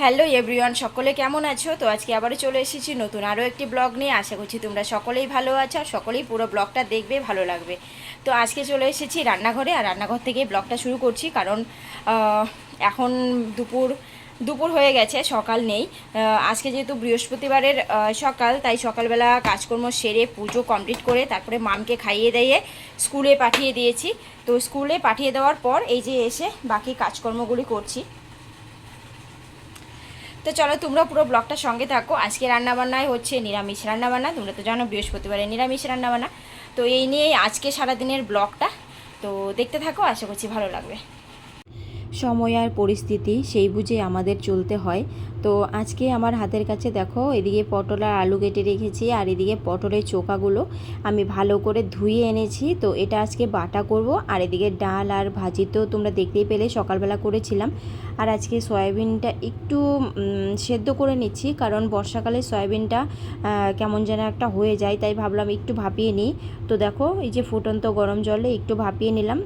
Hello everyone, সকলে কেমন আছো? তো আজকে আবারও চলে এসেছি নতুন আরও একটি ব্লগ নিয়ে। আশা করছি তোমরা সকলেই ভালো আছো আর সকলেই পুরো ব্লগটা দেখবে, ভালো লাগবে। তো আজকে চলে এসেছি রান্নাঘরে আর রান্নাঘর থেকে ব্লগটা শুরু করছি কারণ এখন দুপুর দুপুর হয়ে গেছে, সকাল নেই। আজকে যেহেতু বৃহস্পতিবারের সকাল, তাই সকালবেলা কাজকর্ম সেরে পুজো কমপ্লিট করে তারপরে মামকে খাইয়ে দিয়ে স্কুলে পাঠিয়ে দিয়েছি। তো স্কুলে পাঠিয়ে দেওয়ার পর এই যে এসে বাকি কাজকর্মগুলি করছি। তো চলো তোমরা পুরো ব্লগটা সঙ্গে থাকো। আজকে রান্নাবান্নায় হচ্ছে নিরামিষ রান্নাবান্না। তোমরা তো জানো বৃহস্পতিবারে নিরামিষ রান্নাবান্না। তো এই নিয়েই আজকে সারাদিনের ব্লগটা। তো দেখতে থাকো, আশা করছি ভালো লাগবে। সময় আর পরিস্থিতি সেই বুঝে আমাদের চলতে হয়। তো আজকে আমার হাতের কাছে দেখো, এদিকে পটল আর আলু কেটে রেখেছি আর এদিকে পটলের চোকাগুলো আমি ভালো করে ধুয়ে এনেছি। তো এটা আজকে বাটা করব আর এদিকে ডাল আর ভাজি তো তোমরা দেখতেই পেলে, সকালবেলা করেছিলাম। আর আজকে সয়াবিনটা একটু সেদ্ধ করে নিচ্ছি কারণ বর্ষাকালে সয়াবিনটা কেমন যেন একটা হয়ে যায়, তাই ভাবলাম একটু ভাপিয়ে নিই। তো দেখো, এই যে ফুটন্ত গরম জলে একটু ভাপিয়ে নিলাম।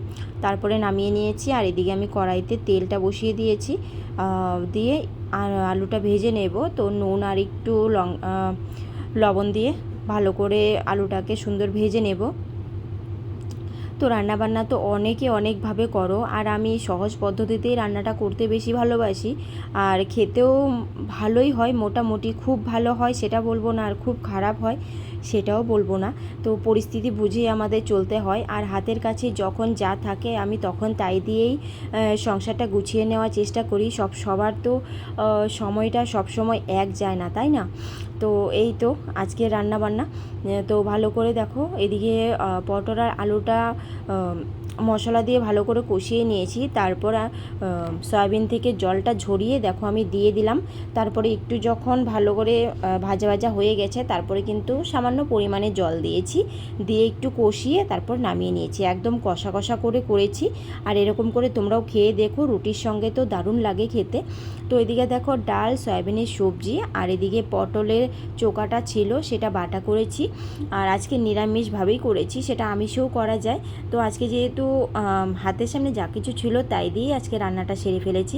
তারপরে নামিয়ে নিয়েছি আর এদিকে আমি কড়াইতে তেলটা বসিয়ে দিয়েছি দিয়ে আর আলুটা ভেজে নেব। তো নুন আর একটু লং লবণ দিয়ে ভালো করে আলুটাকে সুন্দর ভেজে নেব। তো রান্নাবান্না তো অনেকে অনেকভাবে করো, আর আমি সহজ পদ্ধতিতেই রান্নাটা করতে বেশি ভালোবাসি। আর খেতেও ভালোই হয়, মোটামুটি খুব ভালো হয়, সেটা বলব না আর খুব খারাপ হয়, সেটাও বলব না। তো পরিস্থিতি বুঝেই আমাদের চলতে হয়, আর হাতের কাছে যখন যা থাকে আমি তখন তাই দিয়েই সংসারটা গুছিয়ে নেওয়ার চেষ্টা করি। সব, সবার তো সময়টা সবসময় এক যায় না, তাই না? তো এই তো আজকে রান্না বান্না তো ভালো করে দেখো এদিকে পটল আর আলুটা মশলা দিয়ে ভালো করে কষিয়ে নিয়েছি। তারপর সয়াবিন থেকে জলটা ঝরিয়ে, দেখো আমি দিয়ে দিলাম। তারপরে একটু যখন ভালো করে ভাজা ভাজা হয়ে গেছে, তারপরে কিন্তু সামান্য পরিমাণে জল দিয়েছি। দিয়ে একটু কষিয়ে তারপর নামিয়ে নিয়েছি। একদম কষা কষা করে করেছি। আর এরকম করে তোমরাও খেয়ে দেখো, রুটির সঙ্গে তো দারুণ লাগে খেতে। তো এদিকে দেখো, ডাল, সয়াবিনের সবজি, আর এদিকে পটলের চোকাটা ছিল, সেটা বাটা করেছি। আর আজকে নিরামিষভাবেই করেছি, সেটা আমিষেও করা যায়। তো আজকে যেহেতু হাতের সামনে যা কিছু ছিল তাই দিয়েই আজকে রান্নাটা সেরে ফেলেছি।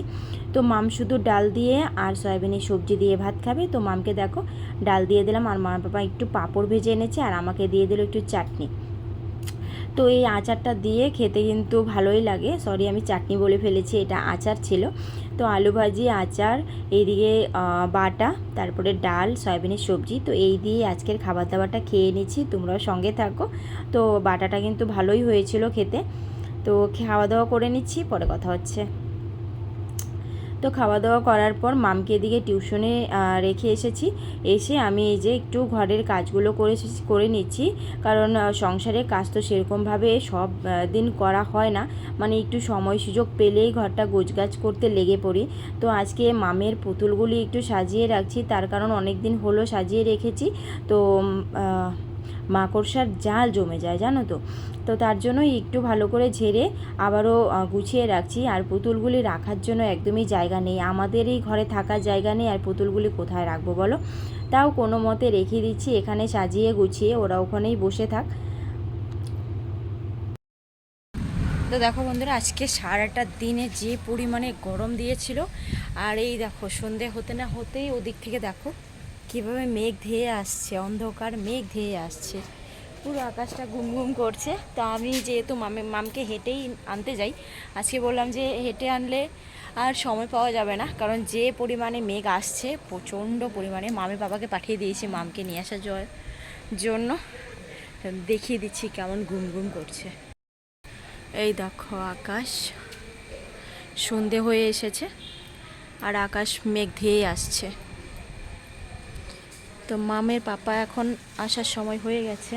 তো মাম শুধু ডাল দিয়ে আর সয়াবিনের সবজি দিয়ে ভাত খাবে। তো মামকে দেখো, ডাল দিয়ে দিলাম আর মা বাবা একটু পাঁপড় ভেজে এনেছে আর আমাকে দিয়ে দিল একটু চাটনি। তো এই আচারটা দিয়ে খেতে কিন্তু ভালোই লাগে। সরি আমি চাটনি বলে ফেলেছি, এটা আচার ছিল। তো আলু ভাজি, আচার, এইদিকে বাটা, তারপরে ডাল, সয়াবিনের সবজি। তো এই দিয়ে আজকের খাবার দাবারটা খেয়ে নিচ্ছি, তোমরাও সঙ্গে থাকো। তো বাটাটা কিন্তু ভালোই হয়েছিল খেতে। তো খাওয়া দাওয়া করে নিচ্ছি, পরে কথা হচ্ছে। তো খাওয়া দাওয়া করার পর মামকে এদিকে টিউশনে রেখে এসেছি। এসে আমি এই যে একটু ঘরের কাজগুলো করে করে নিচ্ছি। কারণ সংসারের কাজ তো সেরকমভাবে সব দিন করা হয় না। মানে একটু সময় সুযোগ পেলেই ঘরটা গোছগাছ করতে লেগে পড়ি। তো আজকে মামের পুতুলগুলি একটু সাজিয়ে রাখছি। তার কারণ অনেক দিন হলো সাজিয়ে রেখেছি। তো মাকড়সার জাল জমে যায়, জানো তো? তো তার জন্যই একটু ভালো করে ঝেড়ে আবারও গুছিয়ে রাখছি। আর পুতুলগুলি রাখার জন্য একদমই জায়গা নেই। আমাদের এই ঘরে থাকার জায়গা নেই। আর পুতুলগুলি কোথায় রাখব বলো? তাও কোনো মতে রেখে দিচ্ছি। এখানে সাজিয়ে গুছিয়ে ওরা ওখানেই বসে থাক। তো দেখো বন্ধুরা, আজকে সারাটা দিনে যে পরিমাণে গরম দিয়েছিল, আর এই দেখো সন্ধে হতে না হতেই ওদিক থেকে দেখো কীভাবে মেঘ ধেয়ে আসছে, অন্ধকার মেঘ ধেয়ে আসছে। পুরো আকাশটা ঘুম ঘুম করছে। তো আমি যেহেতু মামে, মামকে হেঁটেই আনতে যাই, আজকে বললাম যে হেঁটে আনলে আর সময় পাওয়া যাবে না, কারণ যে পরিমাণে মেঘ আসছে, প্রচণ্ড পরিমাণে মামি বাবাকে পাঠিয়ে দিয়েছি, মামকে নিয়ে আসার জন্য। দেখিয়ে দিচ্ছি কেমন ঘুম ঘুম করছে। এই দেখো আকাশ, সন্ধে হয়ে এসেছে, আর আকাশ মেঘ ধেয়ে আসছে। তো মামের পাপা এখন আসার সময় হয়ে গেছে।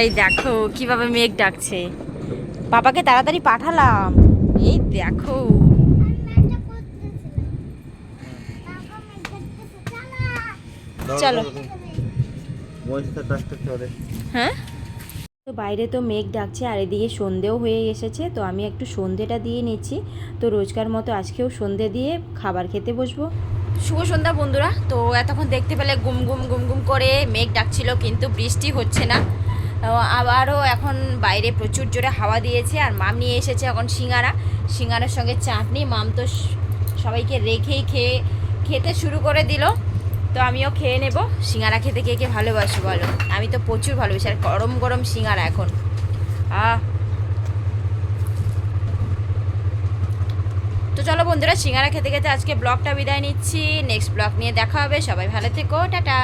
এই দেখো কীভাবে মেঘ ডাকছে। পাপাকে তাড়াতাড়ি পাঠালাম। এই দেখো। চলো। চলে হ্যাঁ? তো বাইরে তো মেঘ ডাকছে আর এদিকে সন্ধেও হয়ে এসেছে, তো আমি একটু সন্ধেটা দিয়ে নিচ্ছি। তো রোজকার মতো আজকেও সন্ধে দিয়ে খাবার খেতে বসবো। শুভ সন্ধ্যা বন্ধুরা, তো এতক্ষণ দেখতে পেলে গুম গুম গুম গুম করে মেঘ ডাকছিল কিন্তু বৃষ্টি হচ্ছে না। আবারও এখন বাইরে প্রচুর জোরে হাওয়া দিয়েছে আর মাম নিয়ে এসেছে এখন সিঙ্গারা। সিঙ্গারার সঙ্গে চাটনি, মাম তো সবাইকে রেখেই খেয়ে, খেতে শুরু করে দিল। তো আমিও খেয়ে নেব। সিঙ্গারা খেতে কে কে ভালোবাসো বলো? আমি তো প্রচুর ভালোবাসি, আর গরম গরম সিঙ্গারা এখন। আহ। তো চলো বন্ধুরা, সিঙ্গারা খেতে খেতে আজকে ব্লগটা বিদায় নিচ্ছি। নেক্সট ব্লগ নিয়ে দেখা হবে। সবাই ভালো থেকো, টাটা।